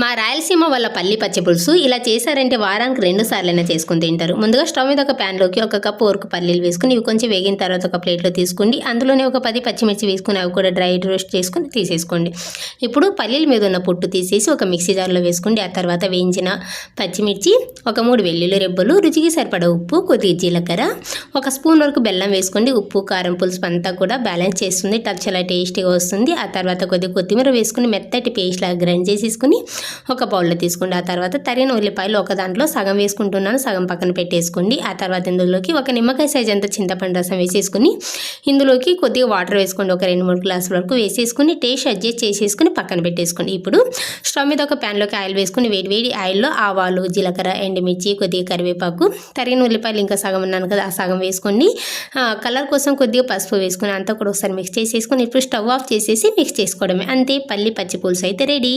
మా రాయలసీమ వాళ్ళ పల్లి పచ్చి పులుసు ఇలా చేశారంటే వారానికి రెండు సార్లైనా చేసుకుని తింటారు. ముందుగా స్టవ్ మీద ఒక ప్యాన్లోకి ఒక కప్పు వరకు పల్లీలు వేసుకుని ఇవి కొంచెం వేగిన తర్వాత ఒక ప్లేట్లో తీసుకోండి అందులోనే ఒక పది పచ్చిమిర్చి వేసుకుని అవి కూడా డ్రై రోస్ట్ చేసుకుని తీసేసుకోండి. ఇప్పుడు పల్లీల మీద ఉన్న పొట్టు తీసేసి ఒక మిక్సీ జార్లో వేసుకోండి ఆ తర్వాత వేయించిన పచ్చిమిర్చి ఒక మూడు వెల్లుల్లి రెబ్బలు రుచికి సరిపడ ఉప్పు కొద్దిగా జీలకర్ర ఒక స్పూన్ వరకు బెల్లం వేసుకోండి ఉప్పు కారం పులుసు అంతా కూడా బ్యాలెన్స్ చేస్తుంది. టచ్ చాలా టేస్టీగా వస్తుంది. ఆ తర్వాత కొద్దిగా కొత్తిమీర వేసుకుని మెత్తటి పేస్ట్ లాగా గ్రైండ్ చేసేసుకుని ఒక బౌల్లో తీసుకోండి ఆ తర్వాత తరిగిన ఉల్లిపాయలు ఒక దాంట్లో సగం వేసుకుంటున్నాను సగం పక్కన పెట్టేసుకోండి. ఆ తర్వాత ఇందులోకి ఒక నిమ్మకాయ సైజ్ అంత చింతపండు రసం వేసేసుకుని ఇందులోకి కొద్దిగా వాటర్ వేసుకోండి. ఒక రెండు మూడు గ్లాసుల వరకు వేసేసుకుని టేస్ట్ అడ్జస్ట్ చేసేసుకుని పక్కన పెట్టేసుకోండి. ఇప్పుడు స్టవ్ మీద ఒక ప్యాన్లోకి ఆయిల్ వేసుకుని వేడి వేడి ఆయిల్లో ఆవాలు జీలకర్ర ఎండుమిర్చి కొద్దిగా కరివేపాకు తరిగిన ఉల్లిపాయలు ఇంకా సగం ఉన్నాను కదా ఆ సగం వేసుకోండి. కలర్ కోసం కొద్దిగా పసుపు వేసుకుని అంతా కూడా ఒకసారి మిక్స్ చేసేసుకుని ఇప్పుడు స్టవ్ ఆఫ్ చేసేసి మిక్స్ చేసుకోవడమే. అంతే పల్లి పచ్చి పులుసు అయితే రెడీ